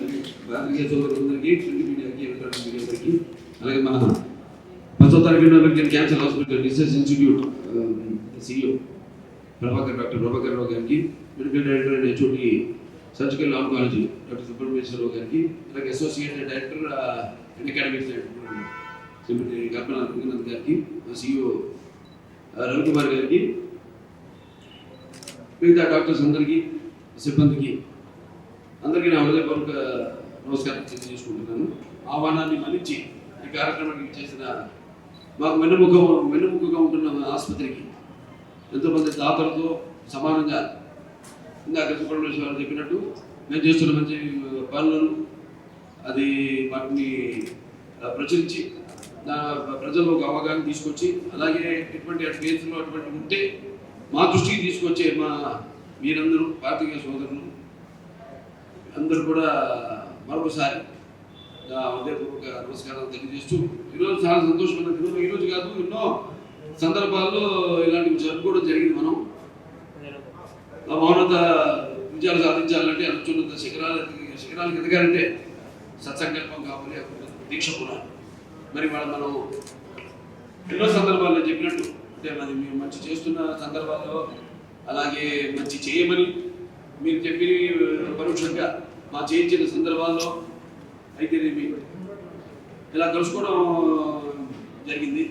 పాత్రికేయ సోదరులందరికీ ప్రింట్ మీడియాకి ఎలక్ట్రానిక్ మీడియాకి అలాగే మన పదో తరగతి American cancer hospital research institute CEO Prabhakar doctor Prabhakar Rao గారికి medical director and HOD surgical oncology doctor Subrahmanyeswararao గారికి అలాగే associate director and academics Shrimati Kalpana Ranganath గారికి సిఇఓ రవికుమార్ గారికి మిగతా డాక్టర్స్ అందరికీ సిబ్బందికి అందరికీ నా హృదయపూర్వక నమస్కారం తెలియజేసుకుంటున్నాను. ఆహ్వానాన్ని మన్నించి ఈ కార్యక్రమానికి చేసిన మాకు వెన్నుముక వెన్నుముకగా ఉంటున్న ఆసుపత్రికి ఎంతోమంది దాతలతో సమానంగా ఇందాక సుబ్రహ్మణ్యేశ్వర గారు చెప్పినట్టు మేము చేస్తున్న మంచి పనులను అది వాటిని ప్రచురించి ప్రజల్లో ఒక అవగాహన తీసుకొచ్చి అలాగే ఎటువంటి అటు కేసులు అటువంటి ఉంటే మా దృష్టికి తీసుకొచ్చే మా మీరందరూ పార్టీయ సోదరులు అందరూ కూడా మరొకసారి నా హృదయపూర్వక నమస్కారాలు తెలియజేస్తూ ఈరోజు చాలా సంతోషమైన దినం. ఈరోజు కాదు ఎన్నో సందర్భాల్లో ఇలాంటివి జరుపుకోవడం జరిగింది మనం. మౌనత విజయాలు సాధించాలంటే అత్యున్నత శిఖరాలు శిఖరాలకు ఎదగాలంటే సత్సంకల్పం కావాలి దీక్ష కూడా మరి వాళ్ళ మనం ఎన్నో సందర్భాల్లో చెప్పినట్టు అంటే మరి మేము మంచి చేస్తున్న సందర్భాల్లో అలాగే మంచి చేయమని మీరు చెప్పి పరోక్షంగా మా చేయించిన సందర్భాల్లో అయితే ఇలా కలుసుకోవడం జరిగింది.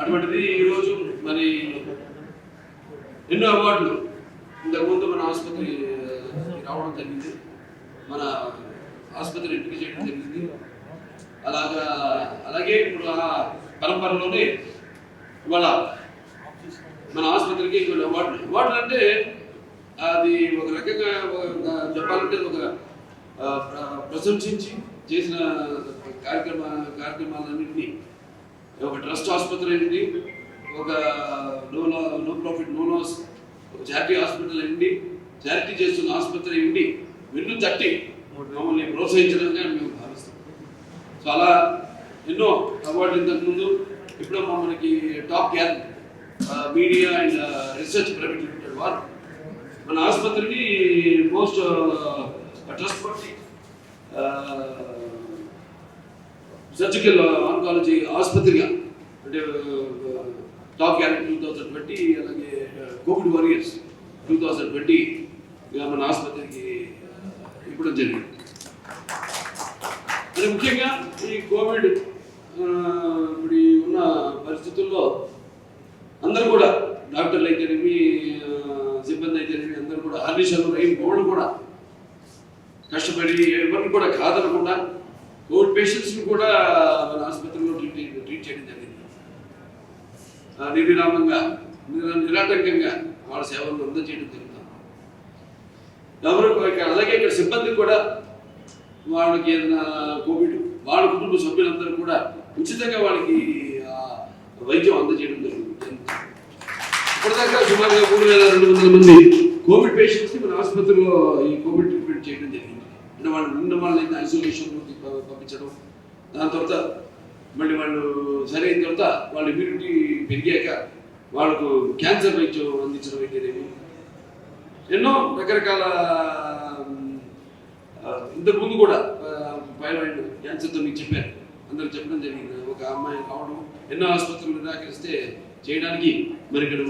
అటువంటిది ఈరోజు మరి ఎన్నో అవార్డులు ఇంతకుముందు మన ఆసుపత్రి రావడం జరిగింది. మన ఆసుపత్రి ఎంపిక చేయడం జరిగింది. అలాగా అలాగే ఇప్పుడు ఆ పరంపరలోనే ఇవాళ మన ఆసుపత్రికి కొన్ని అవార్డులు అవార్డులు అంటే అది ఒక రకంగా చెప్పాలంటే ఒక ప్ర- ప్రశంసించి చేసిన కార్యక్రమ కార్యక్రమాలన్నింటినీ ఒక ట్రస్ట్ ఆసుపత్రి అయింది ఒక no no profit no loss ఒక చారిటీ హాస్పిటల్ అయింది చారిటీ చేస్తున్న ఆసుపత్రి అయింది వెన్ను తట్టి మమ్మల్ని ప్రోత్సహించడంగా మేము భావిస్తాం. సో అలా ఎన్నో అవార్డులు ఇంతకుముందు ఇప్పుడు మనకి top can media and research private limited వారు. మన ఆసుపత్రికి మోస్ట్ ట్రస్ట్ పట్టి సర్జికల్ ఆంకాలజీ ఆసుపత్రిగా అంటే top character two thousand twenty అలాగే covid warriors two thousand twenty మన ఆసుపత్రికి ఇవ్వడం జరిగింది. మరి ముఖ్యంగా ఈ కోవిడ్ ఇప్పుడు ఉన్న పరిస్థితుల్లో అందరూ కూడా డాక్టర్లు అయితేనేమి సిబ్బంది అయితే అందరూ కూడా హర్నిషలు రైన్ బోర్డు కూడా కష్టపడి ఎవరిని కూడా కాదనకుండా కోవిడ్ పేషెంట్స్ని కూడా మన ఆసుపత్రిలో ట్రీట్ ట్రీట్ చేయడం జరిగింది. ఆ, నిర్విరామంగా నిరాటంకంగా వాళ్ళ సేవలను అందజేయడం జరుగుతుంది. ఎవరు అలాగే ఇక్కడ సిబ్బంది కూడా వాళ్ళకి ఏదైనా కోవిడ్ వాళ్ళ కుటుంబ సభ్యులందరూ కూడా ఉచితంగా వాళ్ళకి వైద్యం అందజేయడం జరుగుతుంది. ఇప్పటిదాకా సుమారుగా మూడు వేల రెండు వందల మంది కోవిడ్ పేషెంట్స్ని మన ఆసుపత్రిలో ఈ కోవిడ్ ట్రీట్మెంట్ చేయడం జరిగింది. అంటే వాళ్ళు ఉన్న వాళ్ళని ఐసోలేషన్ పంపించడం. దాని తర్వాత మళ్ళీ వాళ్ళు సరైన తర్వాత వాళ్ళ ఇమ్యూనిటీ పెరిగాక వాళ్ళకు క్యాన్సర్ వైద్యం అందించడం అయితేనేమి ఎన్నో రకరకాల ఇంతకుముందు ఇంతకు ముందు కూడా పైలైన్ క్యాన్సర్తో మీకు చెప్పారు అందరూ చెప్పడం జరిగింది. ఒక అమ్మాయి రావడం ఎన్నో ఆసుపత్రులు నిరాకరిస్తే చేయడానికి మరి ఇక్కడ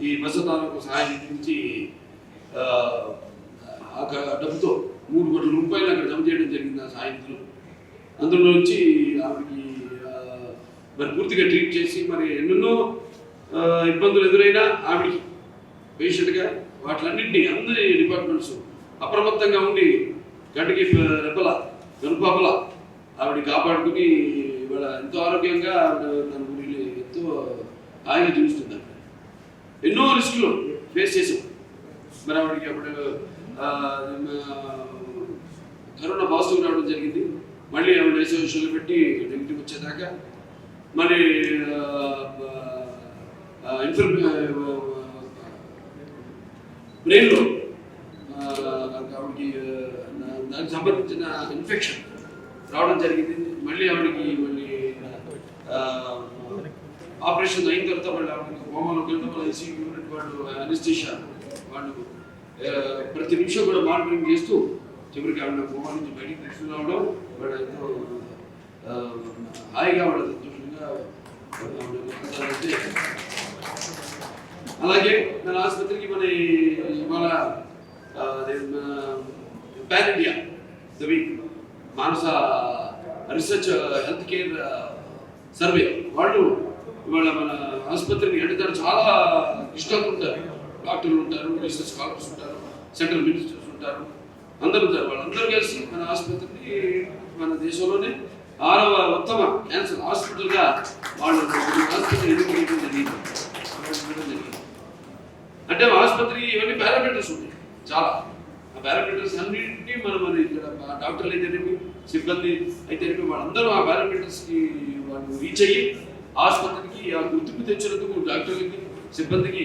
ఈ బసతాలకు సహాయం నుంచి ఆ, డబ్బుతో మూడు కోట్ల రూపాయలు అక్కడ జమ చేయడం జరిగింది ఆ సాయంత్రం. అందులో నుంచి ఆవిడకి మరి పూర్తిగా ట్రీట్ చేసి మరి ఎన్నెన్నో ఇబ్బందులు ఎదురైనా ఆవిడకి పేషెంట్గా వాటిలన్నింటినీ అందరి డిపార్ట్మెంట్స్ అప్రమత్తంగా ఉండి గంటకి రెప్పల గనుపాపల ఆవిడ కాపాడుకుని ఇవాళ ఎంతో ఆరోగ్యంగా ఆవిడ తను ఆయన జీవిస్తున్నారు ఎన్నో రిస్కులు ఫేస్ చేసాం. మరి ఆవిడకి అప్పుడు కరోనా పాజిటివ్ రావడం జరిగింది. మళ్ళీ ఆవిడ ఐసోలేషన్లో పెట్టి నెగిటివ్ వచ్చేదాకా. మరి ఇన్ఫర్ బ్రెయిన్లో ఆవిడకి దానికి సంబంధించిన ఇన్ఫెక్షన్ రావడం జరిగింది. మళ్ళీ ఆవిడకి ఆపరేషన్ అయిన తర్వాత వాళ్ళు ఆవిడకి హోమంలోకి వెళ్ళడం యూనిట్ వాళ్ళు అనిస్టేషియా వాళ్ళు ప్రతి నిమిషం కూడా మానిటరింగ్ చేస్తూ చివరికి ఆవిడ కోమా నుంచి బయటికి తీసుకురావడం వాడు ఎంతో హాయిగా వాళ్ళ సంతోషంగా అలాగే మన ఆసుపత్రికి మన మన ఇవాళ pan India the week Manasa research health care survey వాళ్ళు ఇవాళ మన ఆసుపత్రిని ఎడతారు. చాలా ఇష్టంగా ఉంటారు. డాక్టర్లు ఉంటారు రీసెర్చ్ స్కాలర్స్ ఉంటారు సెంట్రల్ మినిస్టర్స్ ఉంటారు. అందరూ ఉంటారు. వాళ్ళందరూ కలిసి మన ఆసుపత్రిని మన దేశంలోనే ఆరవ ఉత్తమ క్యాన్సర్ హాస్పిటల్గా వాళ్ళు ఆసుపత్రి ఎన్నుకోవడం జరిగింది? అంటే ఆసుపత్రి ఇవన్నీ పారామీటర్స్ ఉంటాయి. చాలా. ఆ పారామీటర్స్ అన్నింటినీ మనం మన ఇక్కడ డాక్టర్లు అయితేనేమి సిబ్బంది అయితేనేమి వాళ్ళందరూ ఆ పారామీటర్స్కి వాళ్ళు రీచ్ అయ్యి ఆసుపత్రికి ఆ గుర్తింపు తెచ్చినందుకు డాక్టర్లకి సిబ్బందికి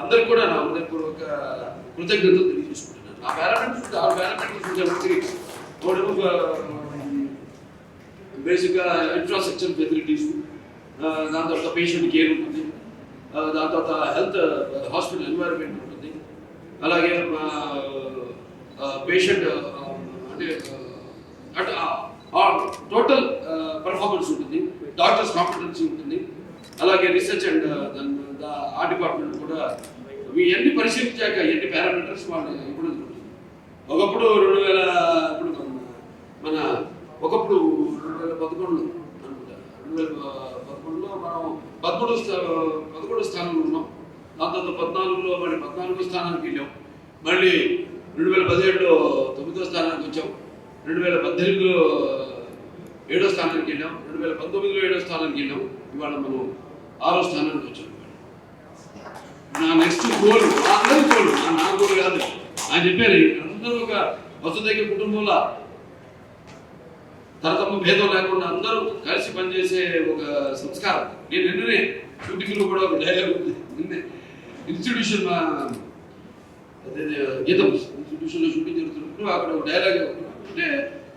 అందరికి కూడా నా హృదయపూర్వక కృతజ్ఞతలు తెలియజేసుకుంటున్నాను. ఆ పారామీటర్స్ ఆ పారామీటర్స్ ఉంటే ఒకటి బేసిక్గా ఇన్ఫ్రాస్ట్రక్చర్ ఫెసిలిటీస్ దాని తర్వాత పేషెంట్ కేర్ ఉంటుంది. దాని తర్వాత హెల్త్ హాస్పిటల్ ఎన్వైరన్మెంట్ ఉంటుంది. అలాగే పేషెంట్ అంటే ఆ, అంటే టోటల్ పర్ఫార్మెన్స్ ఉంటుంది. డాక్టర్స్ కాంపిటెన్సీ ఉంటుంది. అలాగే రీసెర్చ్ అండ్ ఆ డిపార్ట్మెంట్ కూడా ఇవన్నీ పరిశీలించాక ఎన్ని పారామీటర్స్ వాళ్ళు ఇప్పుడు ఒకప్పుడు రెండు వేల ఇప్పుడు మన- ఒకప్పుడు రెండు వేల పదకొండులో అనుకుంటా. రెండు వేల పదకొండులో మనం పదకొండు పదకొండు స్థానంలో ఉన్నాం. దాని తర్వాత పద్నాలుగులో మళ్ళీ పద్నాలుగో స్థానానికి వెళ్ళాం. మళ్ళీ రెండు వేల పదిహేడులో తొమ్మిదో స్థానానికి వచ్చాం. రెండు వేల పద్దెనిమిదిలో ఏడో స్థానానికి వెళ్ళాం. రెండు వేల పంతొమ్మిదిలో ఏడో స్థానానికి వెళ్ళాం. ఇవాళ మనం ఆరో స్థానానికి వచ్చాం. నా నెక్స్ట్ గోల్ అందరి గోల్ నా గోల్ కాదు. ఆయన చెప్పారు అందరూ ఒక వసుదైక కుటుంబంలో. తరతమ్మ భేదం లేకుండా అందరూ కలిసి పనిచేసే ఒక సంస్కారం. నేను నిన్ననే షూటింగ్లో కూడా ఒక డైలాగ్ ఉంది. నిన్నే ఇన్స్టిట్యూషన్ అదే గీతం ఇన్స్టిట్యూషన్లో షూటింగ్ జరుగుతున్నప్పుడు అక్కడ ఒక డైలాగ్ అంటే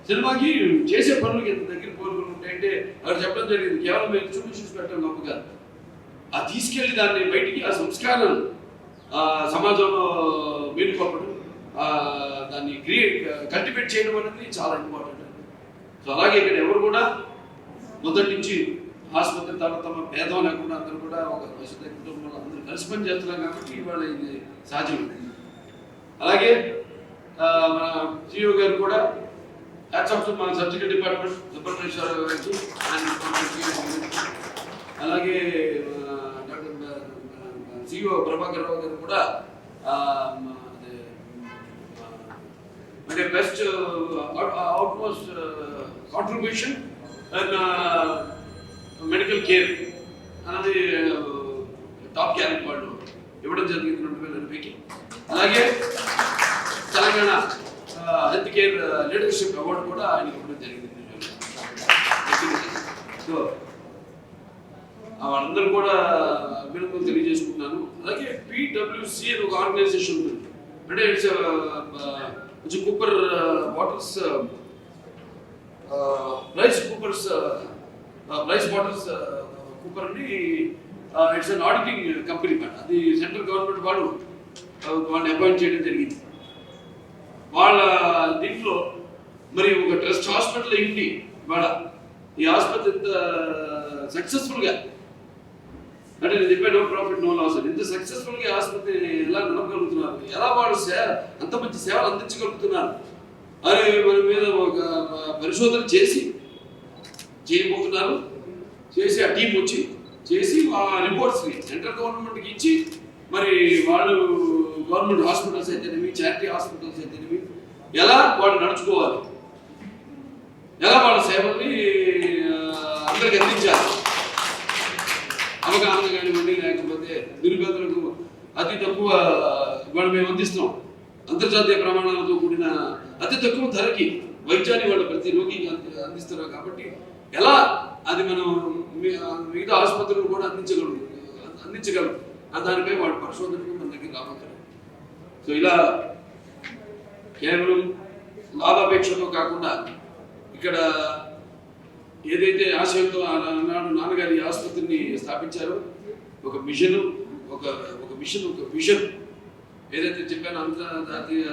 సినిమాకి చేసే పనులకి ఇంత దగ్గర కోరుకుని ఉంటాయంటే అక్కడ చెప్పడం జరిగింది? కేవలం మీరు చూపి చూసి పెట్టడం గొప్ప కాదు. ఆ తీసుకెళ్ళి దాన్ని బయటికి ఆ సంస్కారం ఆ సమాజంలో మేలుకొప్పడం ఆ దాన్ని క్రియేట్ కల్టివేట్ చేయడం అనేది చాలా ఇంపార్టెంట్. సో అలాగే ఇక్కడ ఎవరు కూడా మొదటి నుంచి ఆసుపత్రి తర్వాత తమ భేదం లేకుండా అందరూ కూడా ఒక వసతి కుటుంబంలో అందరూ కలిసి పని చేస్తున్నాం కాబట్టి ఇవాళ ఇది సాధ్యం అలాగే మన జియో గారు కూడా హ్యాట్స్ ఆఫ్ మన సర్జికల్ డిపార్ట్మెంట్ సుబ్రహ్మణ్యేశ్వర గారికి అలాగే ఆ, సిఇఓ ప్రభాకర్ రావు గారు కూడా అంటే best out most contribution and medical care అనేది టాప్ క్యారెక్ట్ వాళ్ళు ఇవ్వడం జరిగింది రెండు వేల ఎనభైకి అలాగే Telangana health care uh, leadership award కూడా ఆయనకి ఇవ్వడం జరిగింది. సో ఆ వాళ్ళందరూ కూడా అభినందనలు తెలియజేసుకుంటున్నాను. అలాగే పిడబ్ల్యూసి అని ఒక ఆర్గనైజేషన్ ఉంది. అంటే ఇట్స్ uh, uh, కొంచెం copper bottles rice coppers rice bottles copper అండి. ఇట్స్ అన్ ఆడిటింగ్ కంపెనీ మాట అది సెంట్రల్ గవర్నమెంట్ వాడు వాళ్ళని అపాయింట్ చేయడం జరిగింది. వాళ్ళ దీంట్లో మరి ఒక ట్రస్ట్ హాస్పిటల్ ఏంటి వాళ్ళ ఈ ఆసుపత్రి ఎంత సక్సెస్ఫుల్గా అంటే నేను చెప్పాను ప్రాఫిట్ నో లాస్ అని. ఇంత సక్సెస్ఫుల్గా ఆసుపత్రి ఎలా నడపగలుగుతున్నారు? ఎలా వాళ్ళు సే అంత మంచి సేవలు అందించగలుగుతున్నారు? అని మన మీద ఒక పరిశోధన చేసి చేయబోతున్నారు. చేసి ఆ టీం వచ్చి చేసి ఆ రిపోర్ట్స్ని సెంట్రల్ గవర్నమెంట్కి ఇచ్చి మరి వాళ్ళు గవర్నమెంట్ హాస్పిటల్స్ అయితేనేవి చారిటీ హాస్పిటల్స్ అయితేనేవి ఎలా వాళ్ళు నడుచుకోవాలి? ఎలా వాళ్ళ సేవల్ని అందరికి అందించాలి? అవగాహన కానివ్వండి లేకపోతే నిరుపేదలకు అతి తక్కువ ఇవాళ మేము అందిస్తున్నాం. అంతర్జాతీయ ప్రమాణాలతో కూడిన అతి తక్కువ ధరకి వైద్యాన్ని వాళ్ళు ప్రతి రోగికి అందిస్తారు అందిస్తున్నారు కాబట్టి ఎలా అది మనం మిగతా ఆసుపత్రులు కూడా అందించగలం. అందించగలం దానిపై వాళ్ళు పరిశోధనకు మన దగ్గర రాబోతున్నారు. సో ఇలా కేవలం లాభాపేక్షతో కాకుండా ఇక్కడ ఏదైతే ఆశయంతో ఆనాడు నాన్నగారి ఆసుపత్రిని స్థాపించారో ఒక మిషన్ ఒక ఒక మిషన్ ఒక విజన్ ఏదైతే చెప్పానో అంతర్జాతీయ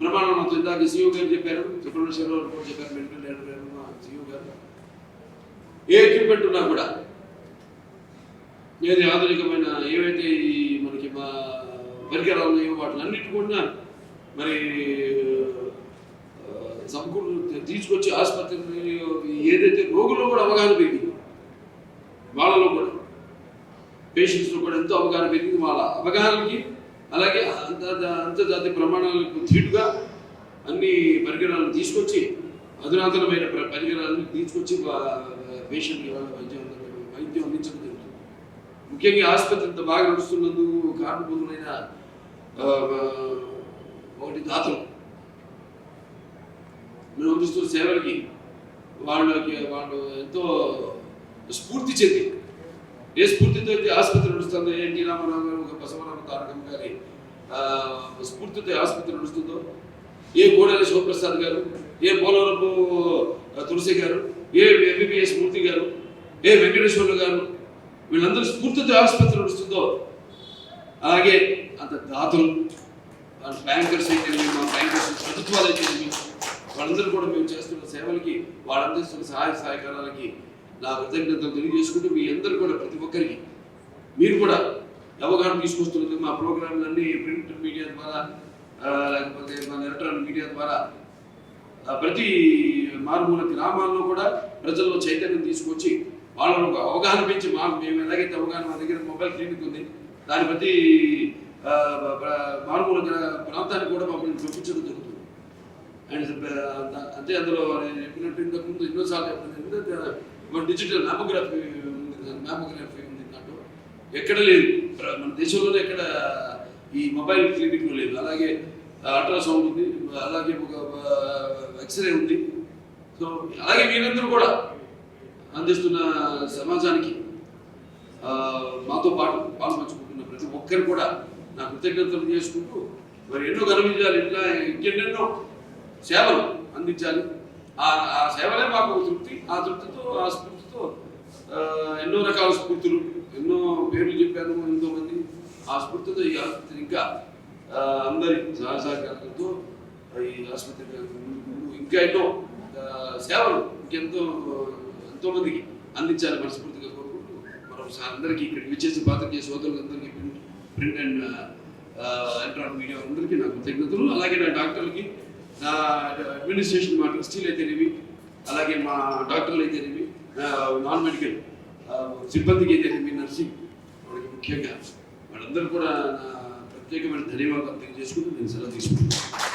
ప్రమాణం ఇందాక సీఓ గారు చెప్పారు సుబ్రహ్మణ్యేశ్వర గారు కూడా చెప్పారు మెడికల్ లీడర్ గారు మా సీఓ గారు. ఏ ఎక్విప్మెంట్ ఉన్నా కూడా ఏది ఆధునికమైన ఏవైతే ఈ మనకి మా పరికరాలు ఉన్నాయో వాటిలన్నిటి కూడా మరి సమకూరు తీసుకొచ్చి ఆసుపత్రి ఏదైతే రోగుల్లో కూడా అవగాహన పెరిగింది వాళ్ళలో కూడా పేషెంట్స్లో కూడా ఎంతో అవగాహన పెరిగింది వాళ్ళ అవగాహనకి అలాగే అంత అంతర్జాతీయ ప్రమాణాలకు ధీటుగా అన్ని పరికరాలను తీసుకొచ్చి అధునాతనమైన ప్ర- పరికరాలను తీసుకొచ్చి పేషెంట్ వైద్యం వైద్యం అందించడం జరుగుతుంది. ముఖ్యంగా ఆసుపత్రి ఇంత బాగా నడుస్తున్నందుకు కారణభూతులైన ఒకటి దాతలు. మేము సేవలకి వాళ్ళకి వాళ్ళు ఎంతో స్ఫూర్తి చెంది. ఏ స్ఫూర్తితో అయితే ఆసుపత్రి నడుస్తుందో ఎన్టీ రామారావు గారు ఒక బసవరామ తారకం గారి ఆ, స్ఫూర్తితో ఆసుపత్రి నడుస్తుందో ఏ కోడెల శివప్రసాద్ గారు ఏ పోలవరపు తులసి గారు ఏ ఎంబీబీఎస్ మూర్తి గారు ఏ వెంకటేశ్వర్లు గారు వీళ్ళందరూ స్ఫూర్తితో ఆసుపత్రి నడుస్తుందో అలాగే అంత దాతలు వాళ్ళ బ్యాంకర్స్ అయితే మా బ్యాంకర్స్ ప్రభుత్వాలు అయితే వాళ్ళందరూ కూడా మేము చేస్తున్న సేవలకి వాళ్ళందరిస్తున్న సహాయ సహకారాలకి నా కృతజ్ఞతలు తెలియజేసుకుంటూ మీ అందరూ కూడా ప్రతి ఒక్కరికి మీరు కూడా అవగాహన తీసుకొస్తున్నది మా ప్రోగ్రాంలన్నీ ప్రింట్ మీడియా ద్వారా లేకపోతే మన ఎలక్ట్రానిక్ మీడియా ద్వారా ప్రతి మారుమూల గ్రామాల్లో కూడా ప్రజల్లో చైతన్యం తీసుకొచ్చి వాళ్ళను అవగాహన పెంచి మా మేము ఎలాగైతే అవగాహన మా దగ్గర మొబైల్ క్లినిక్ ఉంది దాని ప్రతి మారుమూల ప్రాంతానికి కూడా మమ్మల్ని చూపించడం జరుగుతుంది. అండ్ అంటే అందులో నేను చెప్పినట్టు ఇంతకు ముందు ఎన్నోసార్లు చెప్పినది మన డిజిటల్ మ్యామోగ్రఫీ ఉంది మ్యామోగ్రఫీ ఉంది దాంట్లో. ఎక్కడ లేదు. మన దేశంలోనే ఎక్కడ ఈ మొబైల్ క్లినిక్లో లేదు. అలాగే అల్ట్రాసౌండ్ ఉంది అలాగే ఒక ఎక్స్రే ఉంది. సో అలాగే మీరందరూ కూడా అందిస్తున్న సమాజానికి మాతో పాటు పాల్పంచుకుంటున్న ప్రతి ఒక్కరు కూడా నా కృతజ్ఞతలు చేసుకుంటూ మరి ఎన్నో గర్వించాలి ఇట్లా ఇంకెన్నెన్నో సేవలు అందించాలి. ఆ ఆ సేవలే మాకు తృప్తి. ఆ తృప్తితో ఆ స్ఫూర్తితో ఎన్నో రకాల స్ఫూర్తులు ఎన్నో పేర్లు చెప్పాను ఎంతో మంది ఆ స్ఫూర్తితో ఈ ఆసుపత్రి ఇంకా అందరి సహ సహకారాలతో ఈ ఆసుపత్రి ఇంకా ఎన్నో సేవలు ఇంకెంతో ఎంతో మందికి అందించాలి మనస్ఫూర్తిగా కోరుకుంటూ మరొకసారి అందరికీ ఇక్కడ విచ్చేసి పాత్రికేయ సోదరులందరికీ ప్రింట్ అండ్ ఎలక్ట్రానిక్ మీడియా అందరికీ నా కృతజ్ఞతలు. అలాగే నా డాక్టర్లకి నా అడ్మినిస్ట్రేషన్ మా స్టీల్ అయితేనేవి అలాగే మా డాక్టర్లు అయితేనేవి నాన్ మెడికల్ సిబ్బందికి అయితేనేవి నర్సింగ్ వాళ్ళకి ముఖ్యంగా వాళ్ళందరూ కూడా నా ప్రత్యేకమైన ధన్యవాదాలు తెలియజేసుకుంటూ నేను సెలవు తీసుకుంటున్నాను.